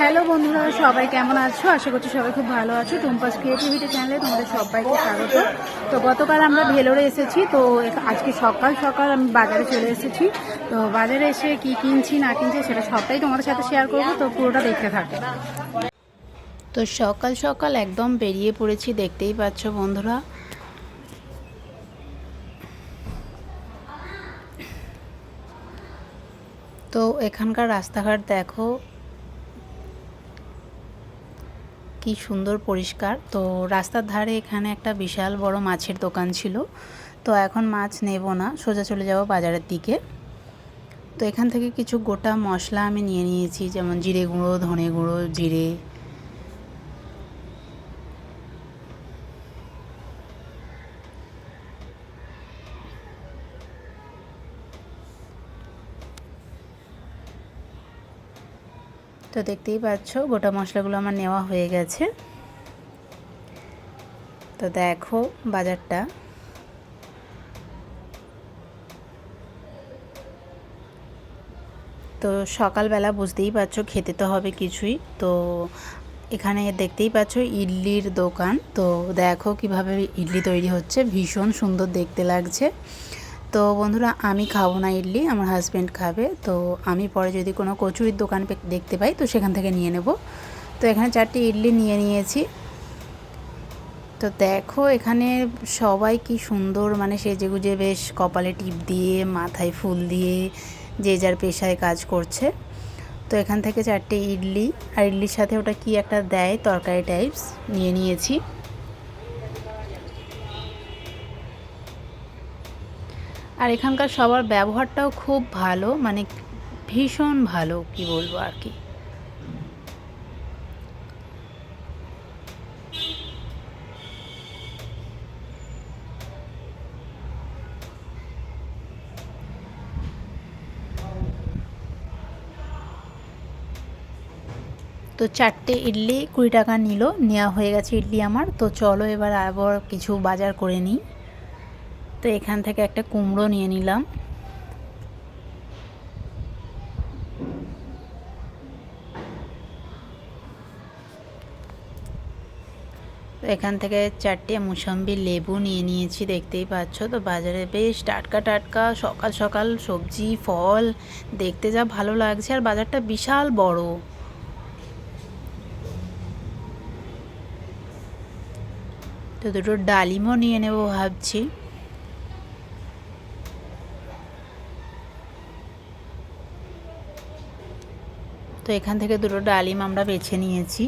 Hello বন্ধুরা, সবাই কেমন আছো? আশা করছি সবাই খুব ভালো আছো। টুম্পাস ক্রিয়েটিভিটি চ্যানেলে তোমাদের সবাইকে স্বাগত। তো গতকাল আমরা ভেলোরে এসেছি, তো আজকে সকাল সকাল আমি বাজারে চলে এসেছি। তো বাজারে এসে কি কিনছি, না কিনছি সেটা সবটাই তোমাদের সাথে শেয়ার করব, তো পুরোটা দেখতে থাকে। তো সকাল সকাল একদম বেরিয়ে পড়েছি, দেখতেই পাচ্ছ বন্ধুরা। তো এখানকার রাস্তাঘাট দেখো কি সুন্দর পরিষ্কার। তো রাস্তার ধারে এখানে একটা বিশাল বড় মাছের দোকান ছিল। তো এখন মাছ নেব না, সোজা চলে যাব বাজারের দিকে। তো এখান থেকে কিছু গোটা মশলা আমি নিয়ে নিয়েছি, যেমন জিরে গুঁড়ো, ধনে গুঁড়ো, জিরে তো দেখতেই পাচ্ছ, গোটা মশলাগুলো আমার নেওয়া হয়ে গেছে। তো দেখো বাজারটা। তো সকালবেলা বুঝতেই পারছ, খেতে তো হবে কিছুই। তো এখানে দেখতেই পাচ্ছ ইডলির দোকান। তো দেখো কীভাবে ইডলি তৈরি হচ্ছে, ভীষণ সুন্দর দেখতে লাগছে। তো বন্ধুরা, আমি খাব না ইডলি, আমার হাজব্যান্ড খাবে। তো আমি পরে যদি কোনো কচুরির দোকান দেখতে পাই, তো সেখান থেকে নিয়ে নেব। তো এখানে চারটি ইডলি নিয়ে নিয়েছি। তো দেখো, এখানে সবাই কি সুন্দর মানে সেজে গুজে বেশ কপালে টিপ দিয়ে, মাথায় ফুল দিয়ে, যে যার পেশায় কাজ করছে। তো এখান থেকে চারটে ইডলি, আর ইডলির সাথে ওটা কি একটা দেয়, তরকারি টাইপস নিয়ে নিয়েছি। আর এখানকার সবার ব্যবহারটাও খুব ভালো মানে ভীষণ ভালো, কি বলব আর কি। তো চারটে ইডলি কুড়ি টাকা নিল, নেওয়া হয়ে গেছে ইডলি আমার। তো চলো এবার আবার কিছু বাজার করে নিই। তো এখান থেকে একটা কুমড়ো নিয়ে নিলাম। তো এখান থেকে চারটে মুসাম্বি লেবু নিয়ে নিয়েছি, দেখতেই পাচ্ছ তো বাজারে বেশ টাটকা টাটকা, সকাল সকাল সবজি, ফল, দেখতে যা ভালো লাগছে আর বাজারটা বিশাল বড়। তো দুটো ডালিমও নিয়ে নেব ভাবছি। তো এখান থেকে দুটো ডালিম আমরা বেছে নিয়েছি।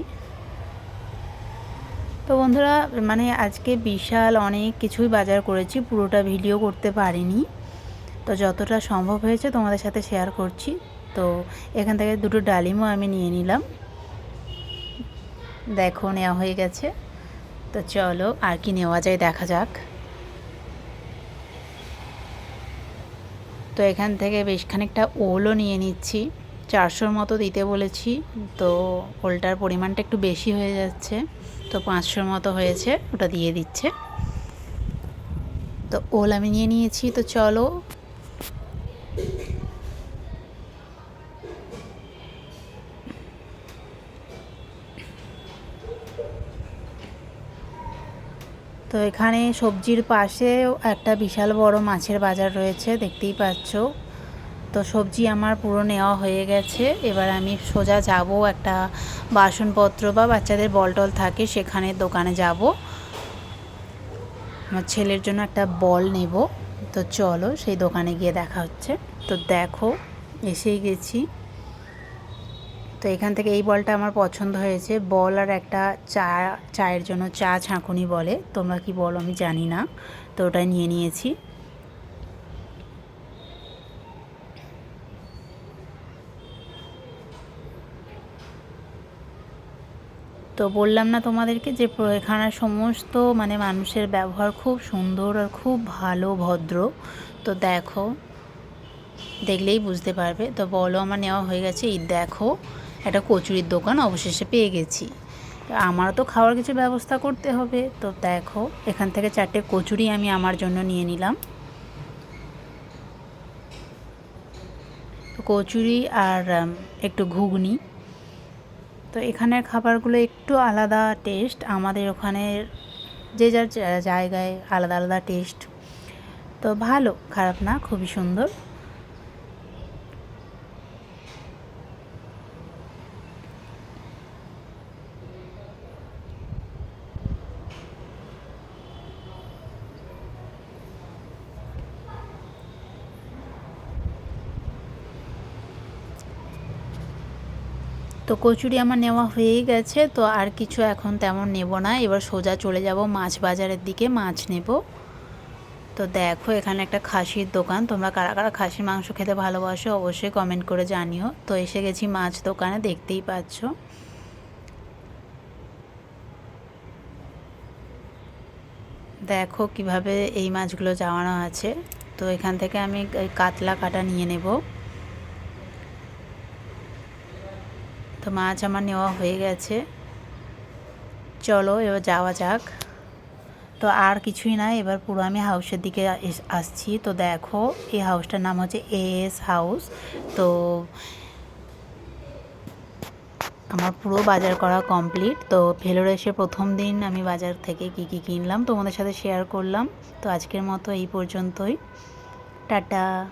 তো বন্ধুরা মানে আজকে বিশাল অনেক কিছুই বাজার করেছি, পুরোটা ভিডিও করতে পারিনি। তো যতটা সম্ভব হয়েছে তোমাদের সাথে শেয়ার করছি। তো এখান থেকে দুটো ডালিমও আমি নিয়ে নিলাম। দেখো, নেওয়া হয়ে গেছে। তো চলো, আর কি নেওয়া যায় দেখা যাক। তো এখান থেকে বেশ খানিকটা ওলও নিয়ে নিচ্ছি। চারশোর মতো দিতে বলেছি। তো ওলটার পরিমাণটা একটু বেশি হয়ে যাচ্ছে। তো পাঁচশোর মতো হয়েছে, ওটা দিয়ে দিচ্ছে। তো ওল আমি নিয়ে নিয়েছি, তো চলো। তো এখানে সবজির পাশে একটা বিশাল বড় মাছের বাজার রয়েছে, দেখতেই পাচ্ছ। তো সবজি আমার পুরো নেওয়া হয়ে গেছে। এবার আমি সোজা যাব একটা বাসনপত্র বা বাচ্চাদের বল টল থাকে সেখানে দোকানে যাব। আমার ছেলের জন্য একটা বল নেব। তো চলো সেই দোকানে গিয়ে দেখা হচ্ছে। তো দেখো, এসেই গেছি। তো এখান থেকে এই বলটা আমার পছন্দ হয়েছে। বল আর একটা চা, চায়ের জন্য চা ছাঁকুনি বলে। তোমরা কি বলো আমি জানি না। তো ওটা নিয়ে নিয়েছি। তো বললাম না তোমাদেরকে যে এখানের সমস্ত মানে মানুষের ব্যবহার খুব সুন্দর আর খুব ভালো, ভদ্র। তো দেখো, দেখলেই বুঝতে পারবে। তো বলো, আমার নেওয়া হয়ে গেছে। এই দেখো, একটা কচুরির দোকান, অবশেষে পেয়ে গেছি। আমারও তো খাওয়ার কিছু ব্যবস্থা করতে হবে। তো দেখো, এখান থেকে চারটে কচুরি আমি আমার জন্য নিয়ে নিলাম। কচুরি আর একটু ঘুগনি। তো এখানের খাবারগুলো একটু আলাদা টেস্ট আমাদের ওখানের যে যার জায়গায় আলাদা আলাদা টেস্ট তো ভালো, খারাপ না, খুবই সুন্দর। তো কচুরি আমার নেওয়া হয়েই গেছে, তো আর কিছু এখন তেমন নেব না। এবার সোজা চলে যাব মাছ বাজারের দিকে, মাছ নেব। তো দেখো, এখানে একটা খাসির দোকান। তোমরা কারা কারা খাসির মাংস খেতে ভালোবাসো অবশ্যই কমেন্ট করে জানিও। তো এসে গেছি মাছ দোকানে, দেখতেই পাচ্ছ। দেখো কীভাবে এই মাছগুলো জামানো আছে। তো এখান থেকে আমি কাতলা কাটা নিয়ে নেব। তো মাছ আমার নেওয়া হয়ে গেছে। চলো, এবার যাওয়া যাক। তো আর কিছুই না, এবার পুরো আমি হাউসের দিকে এস- আসছি। তো দেখো, এই হাউসটার নাম হচ্ছে এএস হাউস তো আমার পুরো বাজার করা কমপ্লিট তো ভেলোরে এসে প্রথম দিন আমি বাজার থেকে কি কি কিনলাম তোমাদের সাথে শেয়ার করলাম। তো আজকের মতো এই পর্যন্তই। টাটা।